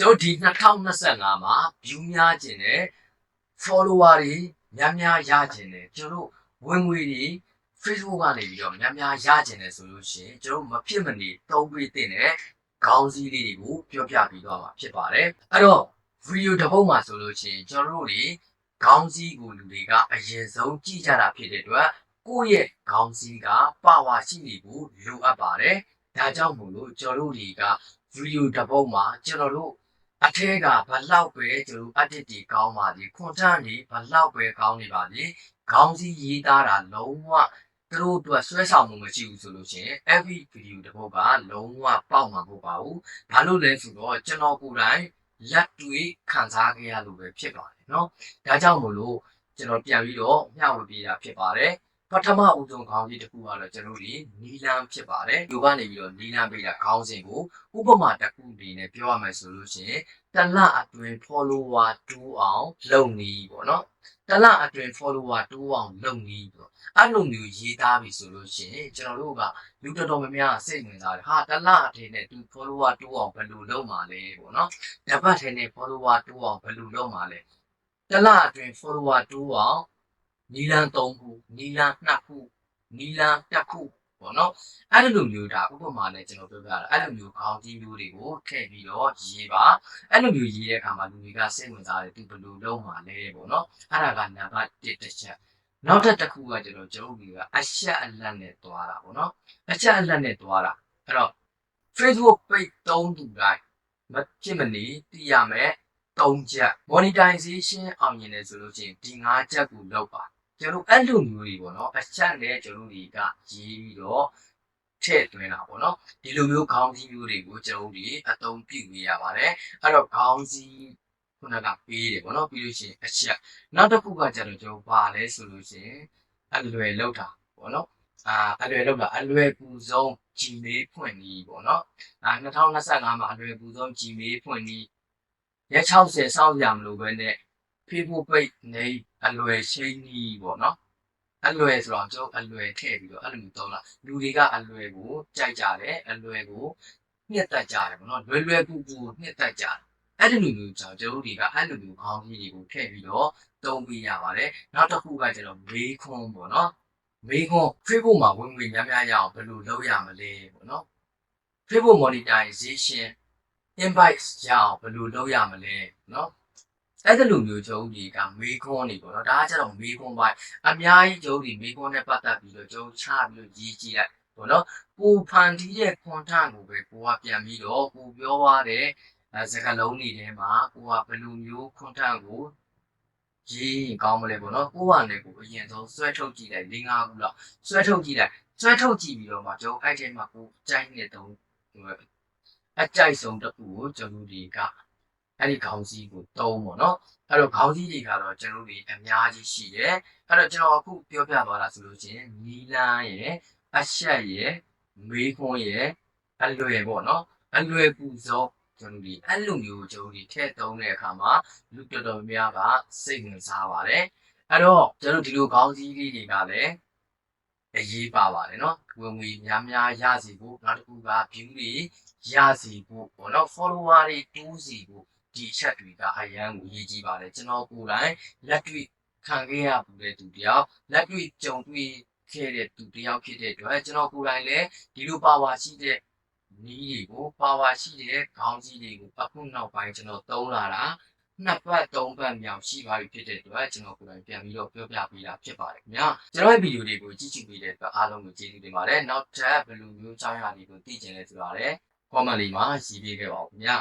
ကျွန်တော်ဒီ2025မှာ view များခြင်းနဲ့ follower တွေများများရခြင်းနဲ့ကျွန်တော်တို့ဝင်ငွေတွေ Facebook ကနေပြီးတော့များများရခြင်းနဲ့ဆိုလို့ရှိရင်ကျွန်တော်တို့မဖြစ်မနေသုံးပေးတဲ့ခေါင်းစည်းလေးတွေကိုပြောပြပြီးတော့မှာဖြစ်ပါတယ်အဲ့တော့ video တစ်ပုဒ်မှာဆိုလို့ရှိရင်ကျွန်တော်တို့တွေခေါင်းစည်းကိုလူတွေကအရင်ဆုံးကြည့်ကြတာဖြစ်တဲ့အတွက်ကိုယ့်ရဲ့ခေါင်းစည်းကပါဝါရှိနေဖို့လိုအပ်ပါတယ်ဒါကြောင့်မို့လို့ကျွန်တော်တို့တွေက video တစ်ပုဒ်မှာကျွန်တော်တို့ အထက်ကဘလောက်ပဲသူတို့အတ္တတီကောင်းပါသည်ခွန်ထန်ဒီဘလောက်ပဲကောင်းနေပါသည်ခေါင်းစည်းရေးသားတာလုံးဝသူတို့အတွက်ဆွဲဆောင်မှုမရှိဘူးဆိုလို့ရှိရင် every video တစ်ပုဒ်ကလုံးဝပေါက်မှာမဟုတ်ပါဘူး။ဘာလို့လဲဆိုတော့ကျွန်တော်ကိုယ်တိုင်လက်တွေ့ခံစားခဲ့ရလို့ပဲဖြစ်ပါတယ်နော်။ဒါကြောင့်မို့လို့ကျွန်တော်ပြန်ပြီးတော့မျှဝေပေးတာဖြစ်ပါတယ်။ ပထမဦးဆုံးခေါင်းကြီးတစ်ခုကတော့ကျွန်တော်တို့နီလန်းဖြစ်ပါတယ်ဒီကနေပြီးတော့နီလန်းပေးတာခေါင်းစဉ်ကိုဥပမာတစ်ခုအနေနဲ့ပြောရမယ်ဆိုလို့ရှိရင်တစ်လအတွင်း follower 2အောင်လုပ်နေပေါ့နော်တစ်လအတွင်း follower 2အောင်လုပ်နေပေါ့အဲ့လိုမျိုးရေးသားပြီဆိုလို့ရှိရင်ကျွန်တော်တို့ကလူတော်တော်များများစိတ်ဝင်စားတယ်ဟာတစ်လအထင်းနဲ့ follower 2အောင်ဘယ်လိုလုပ်မှာလဲပေါ့နော်တပတ်ထဲနဲ့ follower 2အောင်ဘယ်လိုလုပ်မှာလဲတစ်လအတွင်း follower 2အောင် နီလန်း3ခုနီလန်း2ခုနီလန်း1ခုပေါ့နော်အဲ့လိုမျိုးဒါဥပမာနဲ့ကျွန်တော်ပြောပြတာအဲ့လိုမျိုးခေါင်းကြီးမျိုးတွေကိုထည့်ပြီးတော့ရေးပါအဲ့လိုမျိုးရေးတဲ့အခါမှာလူတွေကစိတ်ဝင်စားတယ်သူဘယ်လိုလုပ်မှာလဲပေါ့နော်အဲ့ဒါကနံပါတ်1တစ်ချက်နောက်ထပ်တစ်ခုကကျွန်တော်ကျုပ်တွေကအရှက်အလတ်နဲ့သွားတာပေါ့နော်အရှက်အလတ်နဲ့သွားတာအဲ့တော့ Facebook page သုံးသူတိုင်းမဖြစ်မနေသိရမယ်၃ချက် monetization အောင်မြင်တယ်ဆိုလို့ချင်းဒီ၅ချက်ကိုလောက်ပါ ကျွန်တော်အဲ့လိုမျိုးတွေပေါ့နော်အချက်နဲ့ကျွန်တော်တွေကရေးပြီးတော့ထည့်သွင်းတာပေါ့နော်ဒီလိုမျိုးခေါင်းစည်းမျိုးတွေကိုကျွန်တော်တို့အသုံးပြုနေရပါတယ်အဲ့တော့ခေါင်းစည်းခုနကပေးတယ်ပေါ့နော်ပြီးလို့ရှိရင်အချက်နောက်တစ်ခုကကျတော့ကျွန်တော်ပါလဲဆိုလို့ရှိရင်အလွယ်လောက်တာပေါ့နော်အာအလွယ်လောက်တာအလွယ်ပူဆုံး Gmail ဖွင့်ပြီးပေါ့နော်အာ2025မှာအလွယ်ပူဆုံး Gmail ဖွင့်ပြီးရက်60စောင့်ရမလို့ပဲနဲ့ Facebook page နေအလွယ်ရှင်းကြီးပေါ့နော်အလွယ်ဆိုတော့ကျွန်တော်အလွယ်ထည့်ပြီးတော့အဲ့လိုမျိုးသုံးလာလူတွေကအလွယ်ကိုကြိုက်ကြတယ်အလွယ်ကိုနှစ်သက်ကြတယ်ပေါ့နော်လွယ်လွယ်ကူကူနှစ်သက်ကြတယ်အဲ့ဒီလိုမျိုးကြောင့်ကျွန်တော်တွေကအဲ့လိုမျိုးခေါင်းကြီးတွေကိုထည့်ပြီးတော့သုံးပေးရပါတယ်နောက်တစ်ခုကကျွန်တော်မေးခွန်းပေါ့နော်မေးခွန်း Facebook မှာဝင်ငွေများများရအောင်ဘယ်လိုလုပ်ရမလဲပေါ့နော် Facebook monetization invite ရအောင်ဘယ်လိုလုပ်ရမလဲနော် အဲ့ဒါလိုမျိုးကျုပ်ဒီကမေးခွန်းနေပေါ့နော်ဒါကကျတော့မေးခွန်းပိုင်းအများကြီးကျုပ်ဒီမေးခွန်းနဲ့ပတ်သက်ပြီးတော့ကျုပ်ချပြီးတော့ရေးကြည့်လိုက်ပေါ့နော်ကိုဖန်တီးတဲ့ content ကိုပဲကိုကပြန်ပြီးတော့ကိုပြောသွားတဲ့အဲစကားလုံးတွေထဲမှာကိုကဘယ်လိုမျိုး content ကိုရေးရင်ကောင်းမလဲပေါ့နော်ကိုကလည်းကိုအရင်ဆုံးဆွဲထုတ်ကြည့်လိုက်၄၅ခုလောက်ဆွဲထုတ်ကြည့်လိုက်ဆွဲထုတ်ကြည့်ပြီးတော့မှကျုပ်အဲ့ထဲမှာကိုကြိုက်နေတုံးအကြိုက်ဆုံးတစ်ခုကိုကျုပ်ဒီက အဲ့ဒီခေါင်းစည်းကိုတုံးပေါ့နော်အဲ့တော့ခေါင်းစည်းတွေကတော့ကျွန်တော်တို့တွေအများကြီးရှိတယ်အဲ့တော့ကျွန်တော်အခုပြောပြသွားတာဆိုလို့ချင်းနီလန်းရဲ့အရှက်ရဲ့မေးခွန်းရဲ့အလွယ်ပေါ့နော်အလွယ်ကူဆုံးကျွန်တော်တို့ဒီအဲ့လိုမျိုးကျွန်တော်တို့ဒီထည့်သုံးတဲ့အခါမှာလူတော်တော်များများကစိတ်ဝင်စားပါတယ်အဲ့တော့ကျွန်တော်ဒီလိုခေါင်းစည်းလေးတွေကလည်းအရေးပါပါတယ်နော်ဝင်ငွေများများရစီဖို့နောက်တစ်ခုက view တွေရစီဖို့ပေါ့နော် follower တွေတိုးစီဖို့ ဒီအချက်တွေကအရန်ကိုရေးကြည့်ပါတယ်ကျွန်တော်ကိုယ်တိုင်လက်တွေ့ခံခဲ့ရဘူးတဲ့သူတယောက်လက်တွေ့ကြုံတွေ့ခဲ့တဲ့သူတယောက်ဖြစ်တဲ့အတွက်ကျွန်တော်ကိုယ်တိုင်လည်းဒီလိုပါဝါရှိတဲ့နီးတွေကိုပါဝါရှိတဲ့ခေါင်းကြီးတွေကိုအခုနောက်ပိုင်းကျွန်တော်သုံးလာတာနှစ်ပတ်သုံးပတ်မြောက်ရှိပါပြီဖြစ်တဲ့အတွက်ကျွန်တော်ကိုယ်တိုင်ပြန်ပြီးတော့ပြောပြပေးတာဖြစ်ပါတယ်ခင်ဗျာကျွန်တော်ရဲ့ဗီဒီယိုတွေကိုကြည့်ကြည့်ပေးတဲ့အတွက်အားလုံးကိုကျေးဇူးတင်ပါတယ်နောက်ထပ်ဘယ်လိုမျိုးကြောင်းရာတွေကိုသိချင်လဲဆိုတာလည်း comment လေးမှာရေးပေးခဲ့ပါဦးခင်ဗျာ